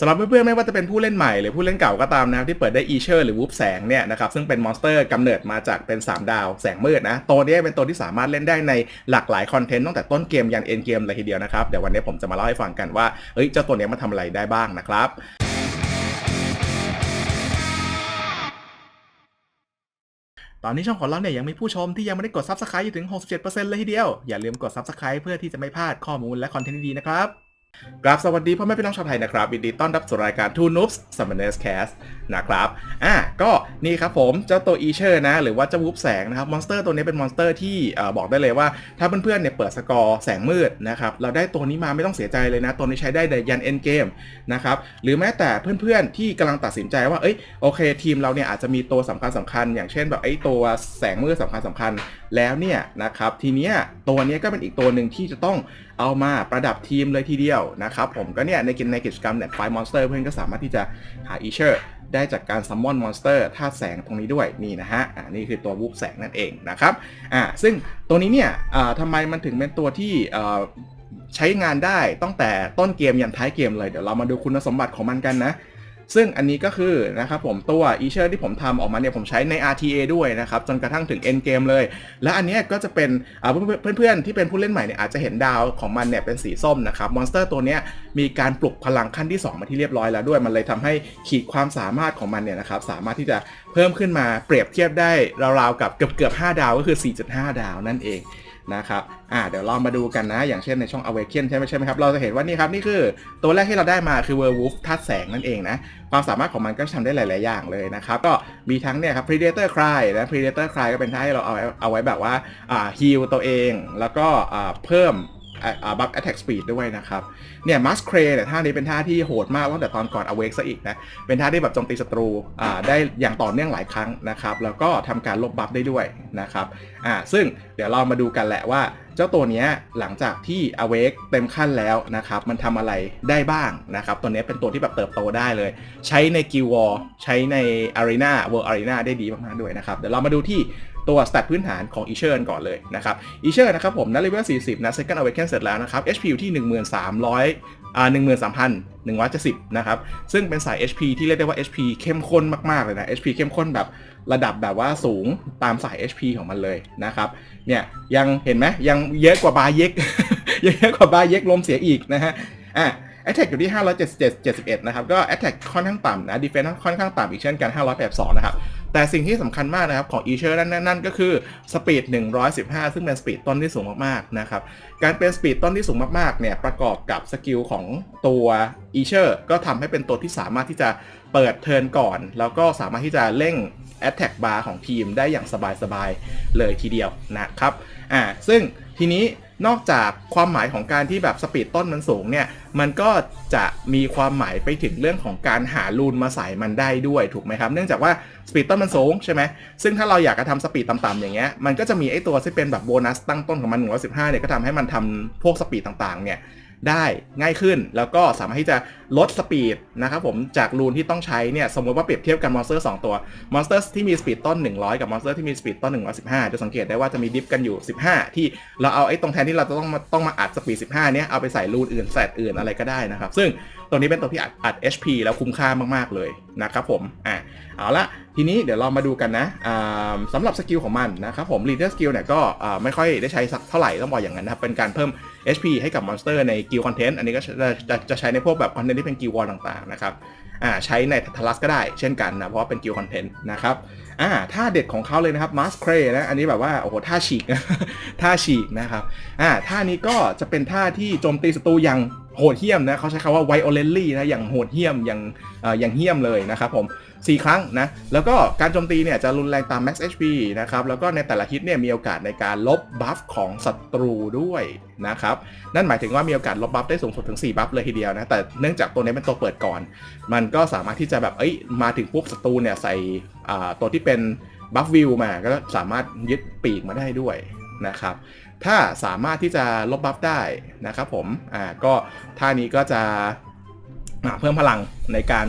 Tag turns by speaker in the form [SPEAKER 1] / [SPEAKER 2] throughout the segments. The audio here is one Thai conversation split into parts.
[SPEAKER 1] สำหรับเพื่อนๆไม่ว่าจะเป็นผู้เล่นใหม่หรือผู้เล่นเก่าก็ตามนะครับที่เปิดได้อีเชอร์หรือวูฟแสงเนี่ยนะครับซึ่งเป็นมอนสเตอร์กำเนิดมาจากเป็น 3 ดาวแสงมืดนะตัวนี้เป็นตัวที่สามารถเล่นได้ในหลากหลายคอนเทนต์ตั้งแต่ต้นเกมยันเอ็นเกมเลยทีเดียวนะครับเดี๋ยววันนี้ผมจะมาเล่าให้ฟังกันว่าเฮ้ยเจ้าตัวนี้มาทำอะไรได้บ้างนะครับตอนนี้ช่องของเราเนี่ยยังมีผู้ชมที่ยังไม่ได้กด Subscribe อยู่ถึง 67%เลยทีเดียว อย่าลืมกด Subscribe เพื่อที่จะไม่พลาดข้อมูลและคอนเทนต์ดีๆนะครับ กราบสวัสดีพ่อแม่พี่น้องชาวไทยนะครับยินดีต้อนรับสู่รายการ Two Noobs Summoners Cast นะครับอะก็นี่ครับผมเจ้าตัวอีเชอร์นะ หรือว่าเจ้าวูฟแสงนะครับมอนสเตอร์ตัวนี้เป็นมอนสเตอร์ที่บอกได้เลยว่า ถ้าเพื่อนๆเนี่ยเปิดสกอร์แสงมืดนะครับเราได้ตัวนี้มาไม่ต้องเสียใจเลยนะ ตัวนี้ใช้ได้ในยันเอ็นเกมนะครับหรือแม้แต่เพื่อนๆที่กำลังตัดสินใจว่าเอ้ยโอเคทีมเราเนี่ยอาจจะมีตัวสำคัญสำคัญอย่างเช่นแบบไอ้ตัวแสงมืดสำคัญสำคัญแล้วเนี่ยนะครับทีเนี้ยตัวเนี้ยก็เป็นอีกตัวหนึ่งที่จะต้องเอามาประดับทีมเลยทีเดียวนะครับผมก็เนี่ยในกิจในกิจกรรมเนี่ยไฟมอนสเตอร์เพื่อนก็สามารถที่จะหาอีเชอร์ได้จากการซัมมอนมอนสเตอร์ธาตุแสงตรงนี้ด้วยนี่นะฮะอ่านี่คือตัววูบแสงนั่นเองนะครับอ่าซึ่งตัวนี้เนี่ยอ่าทำไมมันถึงเป็นตัวที่อ่าใช้งานได้ตั้งแต่ต้นเกมยันท้ายเกมเลยเดี๋ยวเรามาดูคุณสมบัติของมันกันนะ ซึ่งอันนี้ก็คือนะครับผมตัว e ีเชอร์ที่ผมทำออกมาเนี่ยผมใช้ใน RTA ด้วยนะครับ จนกระทั่งถึง end game เลย และอันนี้ก็จะเป็นเพื่อนๆที่เป็นผู้เล่นใหม่เนี่ยอาจจะเห็นดาวของมันเนี่ยเป็นสีส้มนะครับมอนสเตอร์ตัวเนี้ยมีการปลุกพลังขั้นที่ 2 มาที่เรียบร้อยแล้วด้วย มันเลยทำให้ขีดความสามารถของมันเนี่ยนะครับสามารถที่จะเพิ่มขึ้นมาเปรียบเทียบได้ราวๆกับเกือบเกือบ5ดาวก็คือ 4.5 ดาวนั่นเอง นะครับอ่าเดี๋ยวเรามาดูกันนะ อย่างเช่นในช่อง Awaken ใช่ไหมใช่ไหมครับ เราจะเห็นว่านี่ครับ นี่คือตัวแรกที่เราได้มาคือ Werewolf ทัดแสงนั่นเองนะ ความสามารถของมันก็ทำได้หลาย ๆ อย่างเลยนะครับ ก็มีทั้งเนี่ยครับ Predator Cry นะ Predator Cry ก็เป็นท่าให้เราเอาเอาไว้แบบว่าอ่าฮิลตัวเอง แล้วก็อ่าเพิ่ม อ่า buff attack speed ด้วยนะครับ เนี่ย Mask Cray เนี่ยท่านี้เป็นท่าที่โหดมากตั้งแต่ตอนก่อน Awake ซะอีกนะ เป็นท่าที่แบบโจมตีศัตรูได้อย่างต่อเนื่องหลายครั้งนะครับ แล้วก็ทำการลบบัฟได้ด้วยนะครับอ่าซึ่งเดี๋ยวเรามาดูกันแหละว่า เจ้าตัวเนี้ยหลังจากที่ Awake เต็มขั้นแล้วนะครับ มันทำอะไรได้บ้างนะครับ ตัวเนี้ยเป็นตัวที่แบบเติบโตได้เลย ใช้ใน Guild War ใช้ใน Arena World Arena ได้ดีมากๆด้วยนะครับ เดี๋ยวเรามาดูที่ ตัวสแตทพื้นฐานของ e ีเชอร์ก่อนเลยนะครับ e ีเชอร์นะครับผมนัเลเวล40 นะ Second Awaken เสร็จแล้วนะครับ HP อยู่ที่ 1300อ่า13,170 นะครับ ซึ่งเป็นสาย HP ที่เรียกได้ว่า HP เข้มข้นมาก ๆ เลยนะ HP เข้มข้นแบบระดับแบบว่าสูงตามสาย HP ของมันเลยนะครับเนี่ยยังเห็นไหมยังเยอะกว่าบาเย็กยังเยอะกว่าบาเย็กลมเสียอีกนะฮะอะ Attack อยู่ที่ 577 71 นะครับ ก็ Attack ค่อนข้างต่ำนะ Defense ค่อนข้างต่ำอีกเช่นกัน 582 นะครับ แต่สิ่งที่สำคัญมากนะครับของ e ีเชอร์นั่นนั่นก็คือ Speed 115 ซึ่งเป็น Speed ต้นที่สูงมากๆนะครับการเป็น Speed ต้นที่สูงมากๆเนี่ยประกอบกับสกิลของตัว e ีเชอร์ก็ทำให้เป็นตัวที่สามารถที่จะเปิดเทิร์นก่อน แล้วก็สามารถที่จะเร่ง Attack Bar ของทีมได้อย่างสบายๆเลยทีเดียวนะครับอ่าซึ่งทีนี้ นอกจากความหมายของการที่แบบสปีดต้นมันสูงเนี่ย มันก็จะมีความหมายไปถึงเรื่องของการหาลูนมาใส่มันได้ด้วยถูกไหมครับ เนื่องจากว่าสปีดต้นมันสูงใช่ไหมซึ่งถ้าเราอยากจะทำสปีดต่ำๆอย่างเงี้ย มันก็จะมีไอ้ตัวที่เป็นแบบโบนัสตั้งต้นของมัน115เนี่ยก็ทำให้มันทำพวกสปีดต่างๆเนี่ย ได้ง่ายขึ้น แล้วก็สามารถที่จะลดสปีดนะครับผมจากรูนที่ต้องใช้เนี่ยสมมติว่าเปรียบเทียบกันมอนสเตอร์2ตัวมอนสเตอร์ที่มีสปีดต้น 100 กับมอนสเตอร์ที่มีสปีดต้น 115 จะสังเกตได้ว่าจะมีดิฟกันอยู่ 15 ที่เราเอาไอ้ตรงแทนที่เราจะต้องมาต้องมาอัดสปีด 15 เนี้ยเอาไปใส่รูนอื่นแสตอื่นอะไรก็ได้นะครับ ซึ่งตัวนี้เป็นตัวที่อัดอัด HP แล้วคุ้มค่ามากๆเลยนะครับผมอะเอาละทีนี้เดี๋ยวเรามาดูกันนะสำหรับสกิลของมันนะครับผม Leader Skill เนี่ยก็ไม่ค่อยได้ใช้สักเท่าไหร่ต้องบอกอย่างนั้นนะครับเป็นการเพิ่ม HP ให้กับมอนสเตอร์ในกิลคอนเทนต์อันนี้ก็จะจะจะใช้ในพวกแบบคอนเทนต์ที่เป็นกิลวอลต่างๆนะครับอ่าใช้ในทัลัสก็ได้เช่นกันนะเพราะว่าเป็นกิลคอนเทนต์นะครับอ่าท่าเด็ดของเขาเลยนะครับมาสเครนะอันนี้แบบว่าโอ้โหท่าฉีกท่าฉีกนะครับอ่าท่านี้ก็จะเป็นท่าที่โจมตีศัตรูอย่างโหดเหี้ยมนะเขาใช้คำว่า violently นะอย่างโหดเหี้ยมอย่างอย่างเหี้ยมเลยนะครับผม 4 ครั้งนะ แล้วก็การโจมตีเนี่ยจะรุนแรงตาม max HP นะครับ แล้วก็ในแต่ละฮิตเนี่ยมีโอกาสในการลบบัฟของศัตรูด้วยนะครับ นั่นหมายถึงว่ามีโอกาสลบบัฟได้สูงสุดถึง 4 บัฟเลยทีเดียวนะ แต่เนื่องจากตัวนี้เป็นตัวเปิดก่อน มันก็สามารถที่จะแบบ เอ้ย มาถึงปุ๊บศัตรูเนี่ยใส่ตัวที่เป็นบัฟวิวมา ก็สามารถยึดปีกมาได้ด้วยนะครับ ถ้าสามารถที่จะลบบัฟได้นะครับผม อ่า ก็ท่านี้ก็จะเพิ่มพลังในการ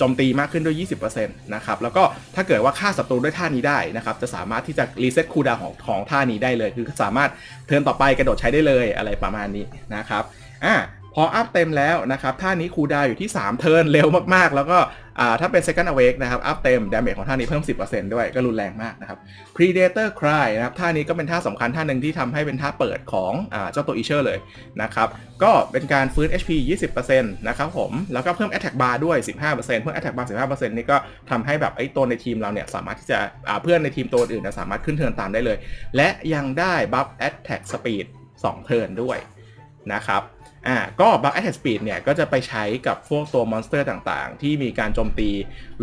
[SPEAKER 1] จมตีมากขึ้นด้วย 20%นะครับ แล้วก็ถ้าเกิดว่าฆ่าศัตรูด้วยท่านี้ได้นะครับ จะสามารถที่จะรีเซ็ตคูดาวของของท่านี้ได้เลย คือสามารถเทิร์นต่อไปกระโดดใช้ได้เลยอะไรประมาณนี้นะครับ อ่า พออัพเต็มแล้วนะครับท่านี้คูดาวอยู่ที่ 3 เทิร์นเร็วมากๆ แล้วก็ถ้าเป็น second awake นะครับอัพเต็มดาเมจของท่านี้เพิ่ม 10%ด้วยก็รุนแรงมากนะครับ predator cry นะครับท่านี้ก็เป็นท่าสำคัญท่าหนึ่งที่ทำให้เป็นท่าเปิดของอเจ้าตัว Isher เลยนะครับก็เป็นการฟื้น HP 20%นะครับผมแล้วก็เพิ่ม attack bar ด้วย 15%เพิ่ม attack bar 15%นี่ก็ทำให้แบบไอ้ตัวในทีมเราเนี่ยสามารถที่จะเพื่อนในทีมตัวอื่นสามารถขึ้นเทิร์นตามได้เลย และยังได้ buff attack speed 2 เทิร์นด้วย นะครับอ่าก็ buff attack speed เนี่ยก็จะไปใช้กับพวกตัวมอนสเตอร์ต่างๆ ที่มีการโจมตี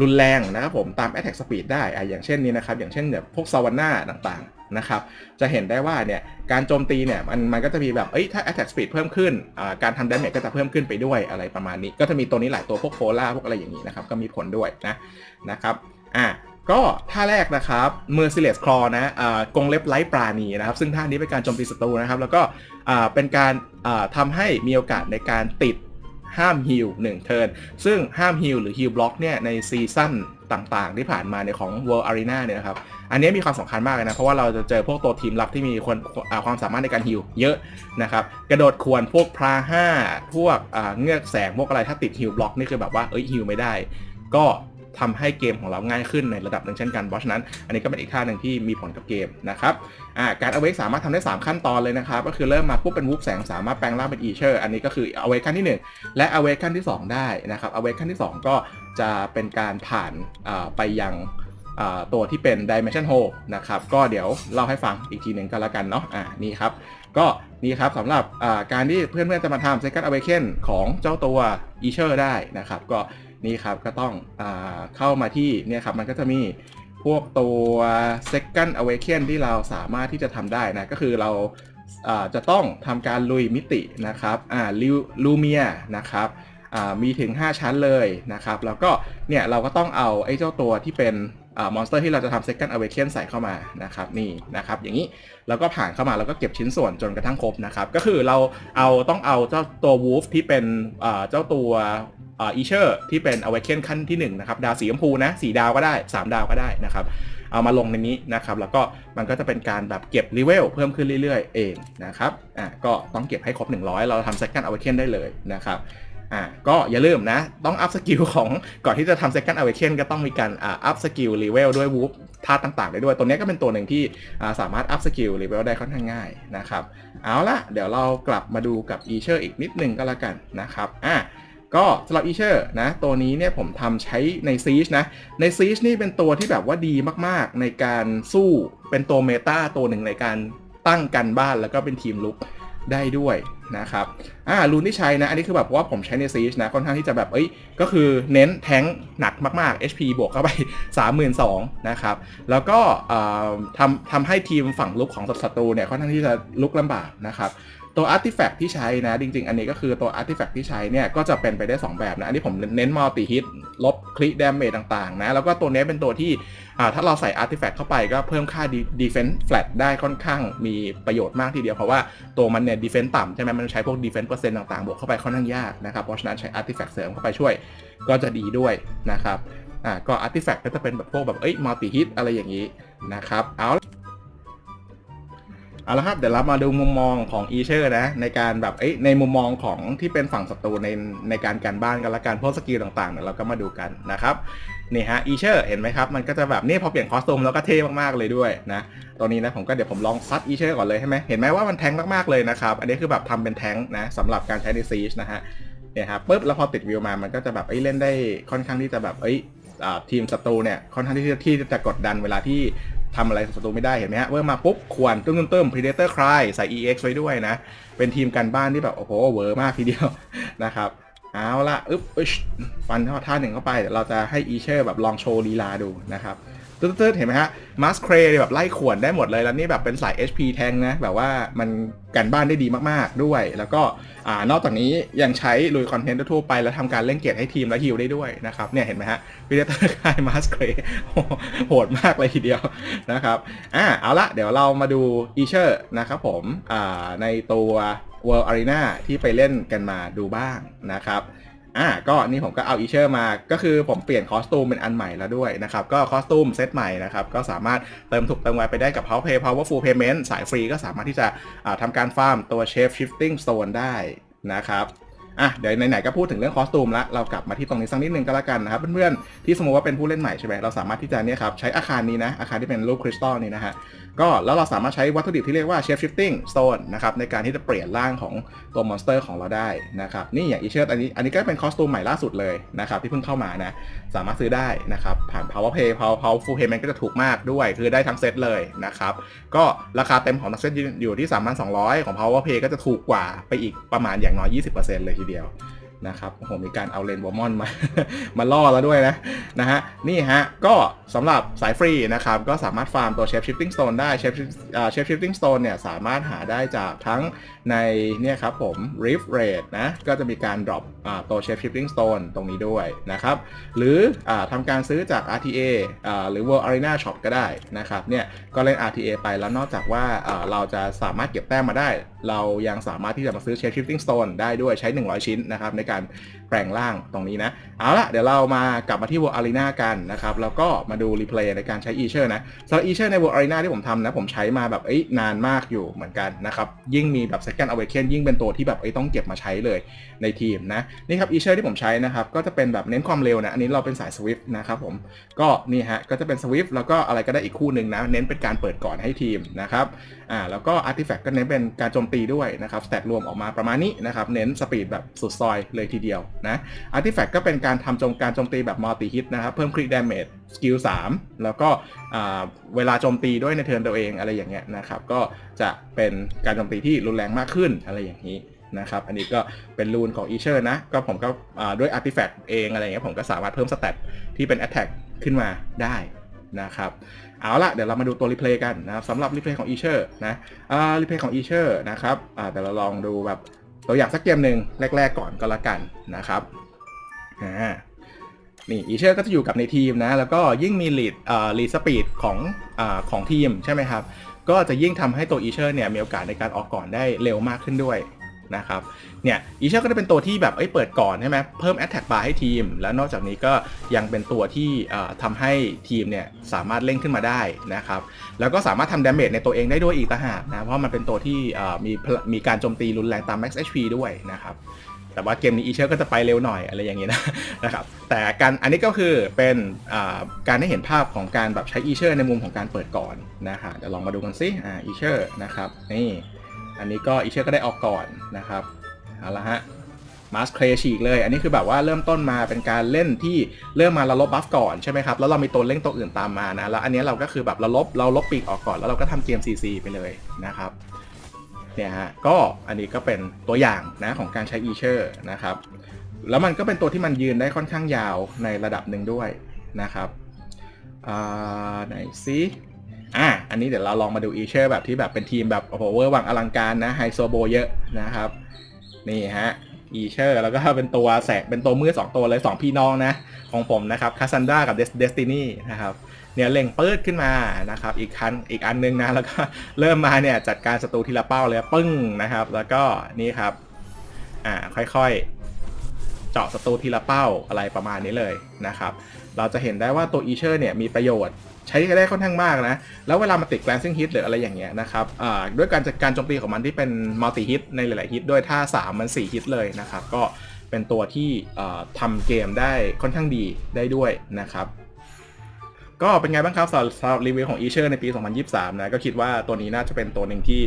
[SPEAKER 1] รุนแรงนะครับผมตาม attack speed ได้อ่าอย่างเช่นนี้นะครับ อย่างเช่นแบบพวกซาวาน่าต่างๆนะครับจะเห็นได้ว่าเนี่ยการโจมตีเนี่ยมันมันก็จะมีแบบเอ้ยถ้า attack speed เพิ่มขึ้นอ่าการทำ damage ก็จะเพิ่มขึ้นไปด้วยอะไรประมาณนี้ ก็จะมีตัวนี้หลายตัวพวกโพล่าพวกอะไรอย่างนี้นะครับก็มีผลด้วยนะนะครับอ่า ก็ท่าแรกนะครับ Merciless Claw นะกงเล็บไร้ปราณีนะครับ ซึ่งท่านี้เป็นการโจมตีศัตรูนะครับ แล้วก็เป็นการอ่าทำให้มีโอกาสในการติดห้ามฮิล1เทิร์นซึ่งห้ามฮิลหรือฮิลบล็อกเนี่ยในซีซั่นต่างๆ ที่ผ่านมาในของ World Arena เนี่ยนะครับ อันนี้มีความสำคัญมากเลยนะ เพราะว่าเราจะเจอพวกตัวทีมลับที่มีคนความสามารถในการฮิลเยอะนะครับ กระโดดขวนพวกพราห้าพวกเงือกแสงพวกอะไรถ้าติดฮิลบล็อกนี่คือแบบว่าเอ้ยฮิลไม่ได้ ก็ ทำให้เกมของเราง่ายขึ้นในระดับหนึ่งเช่นกันเพราะฉะนั้นอันนี้ก็เป็นอีกท่าหนึ่งที่มีผลกับเกมนะครับการเอาเวกสามารถทำได้ 3 ขั้นตอนเลยนะครับ ก็คือเริ่มมาปุ๊บเป็นวูฟแสงสามารถแปลงร่างเป็นอีเชอร์อันนี้ก็คือเอาเวกขั้นที่ 1 และเอาเวกขั้นที่ 2 ได้นะครับเอาเวกขั้นที่ 2 ก็จะเป็นการผ่านไปยังตัวที่เป็น Dimension Hole นะครับ ก็เดี๋ยวเล่าให้ฟังอีกทีหนึ่งก็แล้วกันเนาะอ่านี่ครับ ก็นี่ครับสำหรับการที่เพื่อนๆจะมาทำ Second Awaken ของเจ้าตัว e s h e r ได้นะครับ ก็ นี่ครับก็ต้องอเข้ามาที่เนี่ยครับมันก็จะมีพวกตัว Second Awaken ที่เราสามารถที่จะทำได้นะ ก็คือเราาจะต้องทำการลุยมิตินะครับอ่าลูเมียนะครับมีถึง 5 ชั้นเลยนะครับ แล้วก็เนี่ยเราก็ต้องเอาไอ้เจ้าตัวที่เป็นมอนสเตอร์ที่เราจะทำ Second Awaken ใส่เข้ามานะครับนี่นะครับอย่างนี้แล้วก็ผ่านเข้ามาแล้วก็เก็บชิ้นส่วนจนกระทั่งครบนะครับ ก็คือเราเอาต้องเอาเจ้าตัววูฟที่เป็นเจ้าตัว อีเชอร์ที่เป็น Awaken ขั้นที่1นะครับดาวสีชมพูนะสีดาวก็ได้ 3 ดาวก็ได้นะครับเอามาลงในนี้นะครับแล้วก็มันก็จะเป็นการแบบเก็บรีเวลเพิ่มขึ้นเรื่อยๆ เองนะครับอะก็ต้องเก็บให้ครบ 100 เราทำ Second Awaken ได้เลยนะครับอะก็อย่าลืมนะ ต้องอัพสกิลของก่อนที่จะทำ Second Awaken ก็ต้องมีการอ่าอัพสกิลรีเวลด้วยวูฟท่าต่างๆ ได้ด้วย ตัวนี้ก็เป็นตัวหนึ่งที่อ่าสามารถอัพสกิลรีเวลได้ค่อนข้างง่ายนะครับเอาละเดี๋ยวเรากลับมาดูกับ e s h e r อีกนิดนึงก็แล้วกันนะครับอะ ก็สำหรับ e s h e r นะ ตัวนี้เนี่ยผมทำใช้ใน Siege นะ ใน Siege นี่เป็นตัวที่แบบว่าดีมากๆ ในการสู้เป็นตัวเมตาตัวหนึ่งในการตั้งกันบ้านแล้วก็เป็นทีมลุกได้ด้วยนะครับ อ่ารูนที่ใช้นะ อันนี้คือแบบว่าผมใช้ใน Siege นะ ค่อนข้างที่จะแบบ เอ้ย ก็คือเน้นแท้งหนักมากๆ HP บวกเข้าไป 32,000นะครับ แล้วก็อ่าทำทำให้ทีมฝั่งลุกของศัตรูเนี่ย ค่อนข้างที่จะลุกลำบากนะครับ ตัวอาร์ติแฟกต์ที่ใช้นะ จริง ๆ อันนี้ก็คือตัวอาร์ติแฟกต์ที่ใช้เนี่ยก็จะเป็นไปได้ 2 แบบนะ อันนี้ผมเน้นมัลติฮิตลบคลิดาเมจต่างๆ นะ แล้วก็ตัวนี้เป็นตัวที่ถ้าเราใส่อาร์ติแฟกต์เข้าไปก็เพิ่มค่าดีเฟนส์แฟลตได้ค่อนข้างมีประโยชน์มากทีเดียว เพราะว่าตัวมันเนี่ยดีเฟนส์ต่ำใช่ไหมมันใช้พวกดีเฟนส์เปอร์เซ็นต์ต่างๆบวกเข้าไปค่อนข้างยากนะครับเพราะฉะนั้นใช้อาร์ติแฟกต์เสริมเข้าไปช่วยก็จะดีด้วยนะครับอ่าก็อาร์ติแฟกต์ก็จะเป็นแบบพวกแบบเอ้ยมัลติฮิตอะไรอย่างนี้นะครับเอา เอาละครับเดี๋ยวเรามาดูมุมมองของอีเชอร์นะในการแบบเอ้ยในมุมมองของที่เป็นฝั่งศัตรูในในการการบ้านกันละกันพวกสกิลต่างๆเดี๋ยวเราก็มาดูกันนะครับนี่ฮะอีเชอร์เห็นไหมครับมันก็จะแบบนี่พอเปลี่ยนคอสตูมแล้วก็เท่มากๆเลยด้วยนะตัวนี้นะผมก็เดี๋ยวผมลองซัดอีเชอร์ก่อนเลยใช่ไหมเห็นไหมว่ามันแทงมากๆเลยนะครับอันนี้คือแบบทำเป็นแทงนะสำหรับการใช้ในซีชนะฮะเนี่ยครับปุ๊บแล้วพอติดวิวมามันก็จะแบบเอ้ยเล่นได้ค่อนข้างที่จะแบบเอ้ยทีมศัตรูเนี่ยค่อนข้างที่จะที่จะกดดันเวลาที่ ทำอะไรศัตรูไม่ได้เห็นไหมฮะเมื่อมาปุ๊บควรตึ้มตึ้มตึ้ม Predator Cry ใส่ EX ไว้ด้วยนะ เป็นทีมกันบ้านที่แบบ โอ้โหเวอร์มากทีเดียวนะครับเอาละอึ๊บฟันท่าท่าหนึ่งเข้าไปเดี๋ยวเราจะให้อีเชอร์แบบลองโชว์ลีลาดูนะครับ ตืดๆเห็นไหมฮะมาสเครแบบไล่ขวนได้หมดเลยแล้วนี่แบบเป็นสาย HP แทงนะแบบว่ามันกันบ้านได้ดีมากๆด้วย แล้วก็อ่านอกจากนี้ยังใช้ลุยคอนเทนต์ทั่วไป แล้วทำการเล่นเกตให้ทีมและฮิลได้ด้วยนะครับเนี่ยเห็นไหมฮะ Predator Cry Mask Cray โหดมากเลยทีเดียวนะครับอ่าเอาละเดี๋ยวเรามาดูอีเชอร์นะครับผมอ่าในตัว World Arena ที่ไปเล่นกันมาดูบ้างนะครับ อ่าก็นี่ผมก็เอาอีเชอร์มา ก็คือผมเปลี่ยนคอสตูมเป็นอันใหม่แล้วด้วยนะครับ ก็คอสตูมเซตใหม่นะครับ ก็สามารถเติมถูกเติมไวไปได้กับ Power Pay Powerful Payment สายฟรีก็สามารถที่จะอ่าทำการฟาร์มตัว Shape Shifting Stone ได้นะครับ อะเดี๋ยวไหนๆก็พูดถึงเรื่องคอสตูมละเรากลับมาที่ตรงนี้สักนิดนึงก็แล้วกันนะครับเพื่อนๆที่สมมติว่าเป็นผู้เล่นใหม่ใช่ไหมเราสามารถที่จะเนี่ยครับใช้อาคารนี้นะอาคารที่เป็นรูปคริสตัลนี่นะฮะก็แล้วเราสามารถใช้วัตถุดิบที่เรียกว่า shape shifting stone นะครับในการที่จะเปลี่ยนร่างของตัวมอนสเตอร์ของเราได้นะครับนี่อย่างอีเชิร์ตอันนี้อันนี้ก็เป็นคอสตูมใหม่ล่าสุดเลยนะครับที่เพิ่งเข้ามานะสามารถซื้อได้นะครับผ่าน power pay power power full payment ก็จะถูกมากด้วย คือได้ทั้งเซตเลยนะครับก็ราคาเต็มของทั้งเซตอยู่ที่ 3,200 ของ power pay ก็จะถูกกว่าไปอีกประมาณอย่างน้อย 20%เลยทีเดียว นะครับโอ้โหมีการเอาเลนวอร์มอนมา มาล่อแล้วด้วยนะนะฮะนี่ฮะก็สำหรับสายฟรีนะครับก็สามารถฟาร์มตัว shape shifting stone ได้ shape shape shifting stone เนี่ยสามารถหาได้จากทั้งในเนี่ยครับผม rift raid นะก็จะมีการ drop ตัว shape shifting stone ตรงนี้ด้วยนะครับหรืออทำการซื้อจาก RTA หรือ World Arena Shop ก็ได้นะครับเนี่ยก็เล่น RTA ไปแล้วนอกจากว่าเราจะสามารถเก็บแต้มมาได้ เรายังสามารถที่จะมาซื้อ shape shifting stone ได้ด้วยใช้ 100 ชิ้นนะครับในการแปลงร่างตรงนี้นะ เอาละเดี๋ยวเรามากลับมาที่ World Arena กันนะครับ แล้วก็มาดูรีเพลย์ในการใช้ e ีเชอร์นะสำหรับ e ีเชอร์ใน World Arena ที่ผมทำนะ ผมใช้มาแบบเอ้ยนานมากอยู่เหมือนกันนะครับ ยิ่งมีแบบ Second Awaken ยิ่งเป็นตัวที่แบบเอ้ยต้องเก็บมาใช้เลยในทีมนะ นี่ครับ e ีเชอร์ที่ผมใช้นะครับ ก็จะเป็นแบบเน้นความเร็วนะ อันนี้เราเป็นสาย Swift นะครับผม ก็นี่ฮะ ก็จะเป็น Swift แล้วก็อะไรก็ได้อีกคู่หนึ่งนะ เน้นเป็นการเปิดก่อนให้ทีมนะครับ อ่า แล้วก็ Artifact ก็เน้นเป็นการโจมตีด้วยนะครับ สแตทรวมออกมาประมาณนี้นะครับ เน้นสปีดแบบสุดซอยเลยทีเดียวนะ Artifact ก็เป็นการทำโจมการโจมตีแบบมัลติฮิตนะครับ เพิ่มคริกดาเมจสกิล3แล้วก็เวลาโจมตีด้วยในเทิร์นตัวเองอะไรอย่างเงี้ยนะครับ ก็จะเป็นการโจมตีที่รุนแรงมากขึ้นอะไรอย่างนี้นะครับ อันนี้ก็เป็นรูนของ e ีเชอร์นะ ก็ผมก็ด้วย Artifact เองอะไรเงี้ยผมก็สามารถเพิ่มสเตตที่เป็น Attack ขึ้นมาได้นะครับเอาละเดี๋ยวเรามาดูตัวรีเพลย์กันนะครับสำหรับรีเพลย์ของ e ีเชอร์นะรีเพลย์ของ e ีเชอร์นะครับแต่เราลองดูแบบ ตัวอย่างสักเกมหนึ่งแรก ๆ ก่อนก็แล้วกันนะครับอ่านี่อีเชอร์ก็จะอยู่กับในทีมนะแล้วก็ยิ่งมีลีดอ่าลีดสปีดของอ่าของทีมใช่ไหมครับ ก็จะยิ่งทำให้ตัวอีเชอร์เนี่ยมีโอกาสในการออกก่อนได้เร็วมากขึ้นด้วย นะครับเนี่ยอีเชอร์ก็จะเป็นตัวที่แบบเอ้ยเปิดก่อนใช่ไหมเพิ่มแอตแทกบาร์ให้ทีม แล้วนอกจากนี้ก็ยังเป็นตัวที่ทำให้ทีมเนี่ยสามารถเล่นขึ้นมาได้นะครับแล้วก็สามารถทำดาเมจในตัวเองได้ด้วยอีกต่างหากนะเพราะมันเป็นตัวที่มีมีการโจมตีรุนแรงตาม max HP ด้วยนะครับแต่ว่าเกมนี้อีเชอร์ก็จะไปเร็วหน่อยอะไรอย่างเงี้ยนะนะครับแต่การอันนี้ก็คือเป็นการได้เห็นภาพของการแบบใช้อีเชอร์ในมุมของการเปิดก่อนนะคะเดี๋ยวลองมาดูกันซิอ่าอีเชอร์นะครับนี่ อันนี้ก็อีเชอร์ก็ได้ออกก่อนนะครับเอาละฮะมาสเครฉีกเลย อันนี้คือแบบว่าเริ่มต้นมาเป็นการเล่นที่เริ่มมาเราลบบัฟก่อนใช่ไหมครับ แล้วเรามีตัวเล่งตัวอื่นตามมานะ แล้วอันนี้เราก็คือแบบเราลบเราลบปีกออกก่อน แล้วเราก็ทำเกม CC ไปเลยนะครับ เนี่ยฮะ ก็อันนี้ก็เป็นตัวอย่างนะของการใช้ e เชอร์นะครับ แล้วมันก็เป็นตัวที่มันยืนได้ค่อนข้างยาวในระดับหนึ่งด้วยนะครับไหนซิ อันนี้เดี๋ยวเราลองมาดู e เชอร์แบบที่แบบเป็นทีมแบบโอ้โหเวอร์วังอลังการนะไฮโซโบเยอะนะครับ นี่ฮะ e เชอร์แล้วก็เป็นตัวแสกเป็นตัวมือสองตัวเลย2พี่น้องนะ ของผมนะครับคาซันดากับเดสตินีนะครับเนี่ยเล็งเปื้ดขึ้นมานะครับ อีกคันอีกอันนึงนะแล้วก็เริ่มมาเนี่ยจัดการศัตรูทีละเป้าเลยปึ้งนะครับ แล้วก็นี่ครับอ่าค่อยๆ จาะศัตรูทีละเป้าอะไรประมาณนี้เลยนะครับ เราจะเห็นได้ว่าตัวอีเชอร์เนี่ยมีประโยชน์ใช้ได้ค่อนข้างมากนะ แล้วเวลามาติดแกลนซิ่งฮิตหรืออะไรอย่างเงี้ยนะครับด้วยการจัดการโจมตีของมันที่เป็นมัลติฮิตในหลายๆฮิตด้วยท่า3 มัน4ฮิตเลยนะครับ ก็เป็นตัวที่ทำเกมได้ค่อนข้างดีได้ด้วยนะครับ ก็เป็นไงบ้างครับสำหรับรีวิวของ e เชอร์ในปี 2023 นะ ก็คิดว่าตัวนี้น่าจะเป็นตัวหนึ่งที่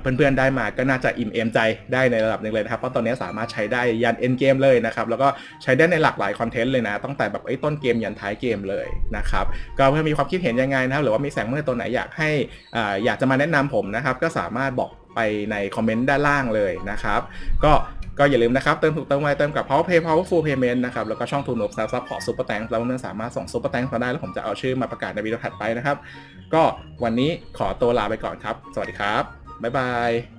[SPEAKER 1] เพื่อนๆได้มาก็น่าจะอิ่มเอมใจได้ในระดับหนึ่งเลยนะครับ เพราะตอนนี้สามารถใช้ได้ยันเอ็นเกมเลยนะครับ แล้วก็ใช้ได้ในหลากหลายคอนเทนต์เลยนะ ตั้งแต่แบบไอ้ต้นเกมยันท้ายเกมเลยนะครับ ก็เพื่อมีความคิดเห็นยังไงนะครับ หรือว่ามีแสงมืดตัวไหนอยากให้อยากจะมาแนะนำผมนะครับ ก็สามารถบอกไปในคอมเมนต์ด้านล่างเลยนะครับ ก็ ก็อย่าลืมนะครับเติมถูกเติมไวเติมกับ Power Pay Powerful Payment นะครับแล้วก็ช่องทูนบซับพอร์ตซูเปอร์แตงเราเพื่อนสามารถส่งซูเปอร์แตงมาได้แล้วผมจะเอาชื่อมาประกาศในวิดีโอถัดไปนะครับก็วันนี้ขอตัวลาไปก่อนครับ สวัสดีครับบ๊ายบาย